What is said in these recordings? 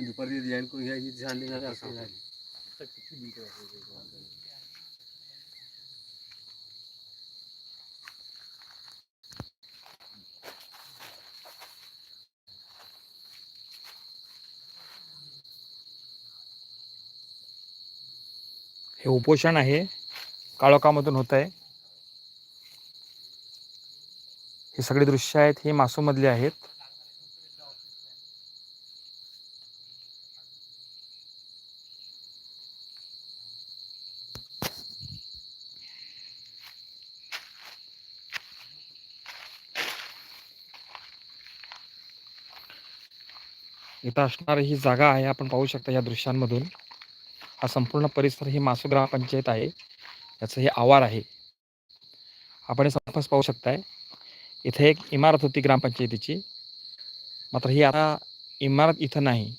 दुपारी जॉईन करून घ्यायची झाली असं झाली. हे उपोषण आहे काळोखामधून होत आहे हे सगळे दृश्य आहेत हे मासूमधले आहेत. इथं असणारी ही जागा आहे आपण पाहू शकता या दृश्यांमधून. हा संपूर्ण परिसर ही मासू ग्रामपंचायत आहे. याचं हे आवार आहे. आपण हे पाहू शकताय. इथे एक इमारत होती ग्रामपंचायतीची. मात्र ही आता इमारत इथं नाही.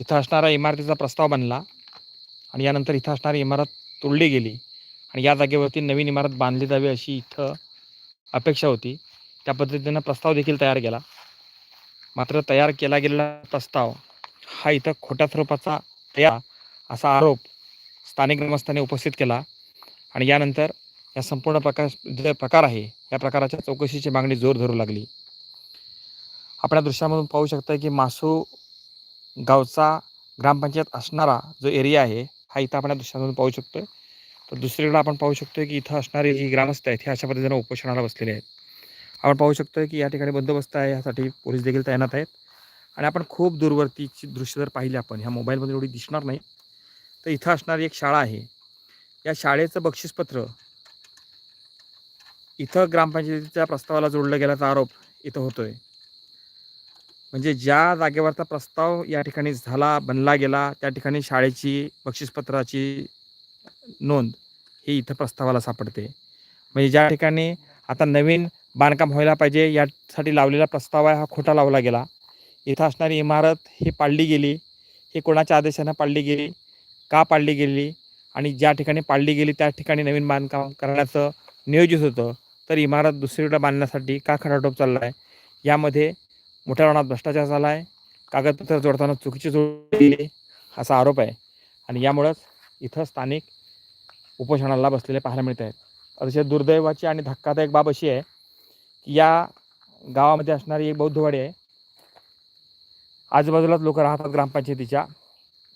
इथं असणारा इमारतीचा प्रस्ताव बनला आणि यानंतर इथं असणारी इमारत तोडली गेली आणि या जागेवरती नवीन इमारत बांधली जावी अशी इथं अपेक्षा होती. त्या पद्धतीनं प्रस्ताव देखील तयार केला. मात्र तयार केला गेलेला प्रस्ताव हा इथं खोट्या स्वरूपाचा तयार असा आरोप स्थानिक ग्रामस्थांनी उपस्थित केला आणि यानंतर या संपूर्ण प्रकार जे प्रकार आहे या प्रकाराच्या चौकशीची मागणी जोर धरू लागली. आपण या दृश्यामधून पाहू शकता की मासू गावचा ग्रामपंचायत असणारा जो एरिया आहे हा इथं आपण या दृश्यामधून पाहू शकतो तर दुसरीकडे आपण पाहू शकतो की इथं असणारे जी ग्रामस्थ आहेत हे अशा पद्धतीनं उपोषणाला बसलेले आहेत. आपण पाहू शकतो की या ठिकाणी बंदोबस्त आहे यासाठी पोलीस देखील तैनात आहेत. आणि आपण खूप दूरवरतीची दृश्य जर पाहिली आपण ह्या मोबाईलमध्ये एवढी दिसणार नाही. तर इथं असणारी एक शाळा आहे. या शाळेचं बक्षीसपत्र इथं ग्रामपंचायतीच्या प्रस्तावाला जोडला गेल्याचा आरोप इथं होतोय. म्हणजे ज्या जागेवरचा प्रस्ताव या ठिकाणी झाला बनला गेला त्या ठिकाणी शाळेची बक्षीसपत्राची नोंद ही इथं प्रस्तावाला सापडते. म्हणजे ज्या ठिकाणी आता नवीन बांधकाम व्हायला पाहिजे यासाठी लावलेला प्रस्ताव आहे हा खोटा लावला गेला. इथं असणारी इमारत ही पाडली गेली ही कोणाच्या आदेशानं पाडली गेली का पाडली गेली? आणि ज्या ठिकाणी पाडली गेली त्या ठिकाणी नवीन बांधकाम करण्याचं नियोजित होतं. तर इमारत दुसरीकडे बांधण्यासाठी का खटाटोप चालला आहे यामध्ये मोठ्या प्रमाणात भ्रष्टाचार झाला आहे कागदपत्र जोडताना चुकीची जोडले असा आरोप आहे. आणि यामुळंच इथं स्थानिक उपोषणाला बसलेले पाहायला मिळत आहेत. अतिशय दुर्दैवाची आणि धक्कादायक बाब अशी आहे की या गावामध्ये असणारी एक बौद्धवाडी आहे. आजूबाजूलाच लोक राहतात ग्रामपंचायतीच्या.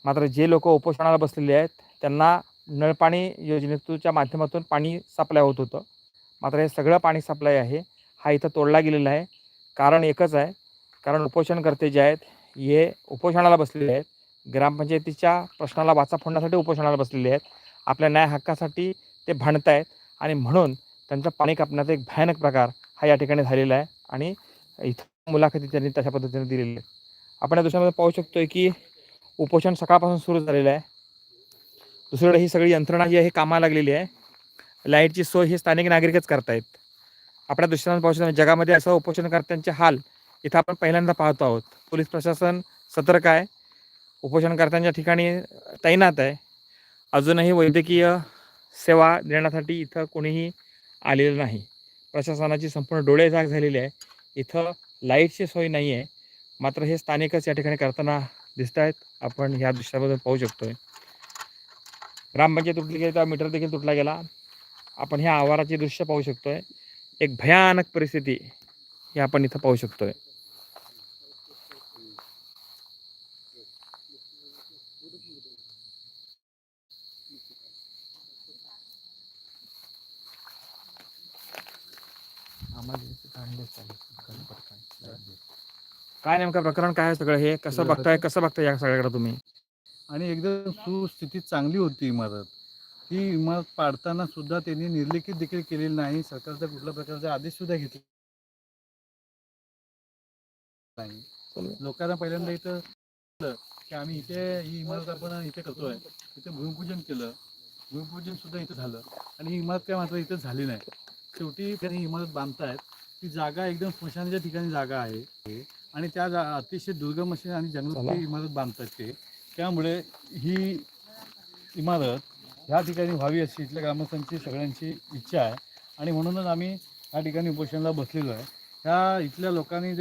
मात्र जे लोक उपोषणाला बसलेले आहेत त्यांना नळपाणी योजनेतूच्या माध्यमातून पाणी सप्लाय होत होतं. मात्र हे सगळं पाणी सप्लाय आहे. हा इथं तोडला गेलेला आहे. कारण एकच आहे. कारण उपोषणकर्ते जे आहेत हे उपोषणाला बसलेले आहेत. ग्रामपंचायतीच्या प्रश्नाला वाचा फोडण्यासाठी उपोषणाला बसलेले आहेत. आपल्या न्याय हक्कासाठी ते भांडत आहेत आणि म्हणून त्यांचं पाणी कापण्याचा एक भयानक प्रकार हा या ठिकाणी झालेला आहे आणि इथं मुलाखती त्यांनी तशा पद्धतीने दिलेली आहे आपण या दृश्यामध्ये पाहू शकतोय की उपोषण सकाळपासून सुरू झालेलं आहे. दुसरीकडे ही सगळी यंत्रणा जी आहे ही कामाला लागलेली आहे. लाईटची सोय ही स्थानिक नागरिकच करतायत. आपल्या दृष्टीने पाहू शकतो जगामध्ये असं उपोषणकर्त्यांचे हाल इथं आपण पहिल्यांदा पाहतो आहोत. पोलीस प्रशासन सतर्क आहे. उपोषणकर्त्यांच्या ठिकाणी तैनात आहे. अजूनही वैद्यकीय सेवा देण्यासाठी इथं कोणीही आलेलं नाही. प्रशासनाची संपूर्ण डोळे जाग झालेली आहे. इथं लाईटची सोय नाही आहे मात्र हे स्थानिकच या ठिकाणी करताना दिसत आहेत आपण ह्या दृश्याबद्दल पाहू शकतोय. ग्रामपंचायत तुटली गेली तेव्हा मीटर देखील तुटला गेला. आपण ह्या आवाराचे दृश्य पाहू शकतोय. एक भयानक परिस्थिती हे आपण इथं पाहू शकतोय. काय नेमकं प्रकरण काय सगळं हे? कसं बघताय? कसं बघताय या सगळ्याकडे तुम्ही? आणि एकदम सुस्थितीत चांगली होती इमारत. ही इमारत पाडताना सुद्धा त्यांनी निर्लिखित देखील केलेली नाही. सरकारचा कुठल्या प्रकारचा आदेश सुद्धा घेतला नाही. लोकांना पहिल्यांदा इथं की आम्ही इथे ही इमारत आपण इथे करतोय. इथे भूमिपूजन केलं. भूमिपूजन सुद्धा इथं झालं. आणि ही इमारत काय मात्र इथं झाली नाही. शेवटी त्यांनी ही इमारत बांधतायत ती जागा एकदम स्मशानाच्या ठिकाणी जागा आहे. आणि त्या जा अतिशय दुर्गम अशी आणि चला. जंगलात इमारत बांधतात ते. त्यामुळे ही इमारत ह्या ठिकाणी व्हावी अशी इथल्या ग्रामस्थांची सगळ्यांची इच्छा आहे. आणि म्हणूनच आम्ही या ठिकाणी उपोषणाला बसलेलो आहे. ह्या इथल्या लोकांनी जे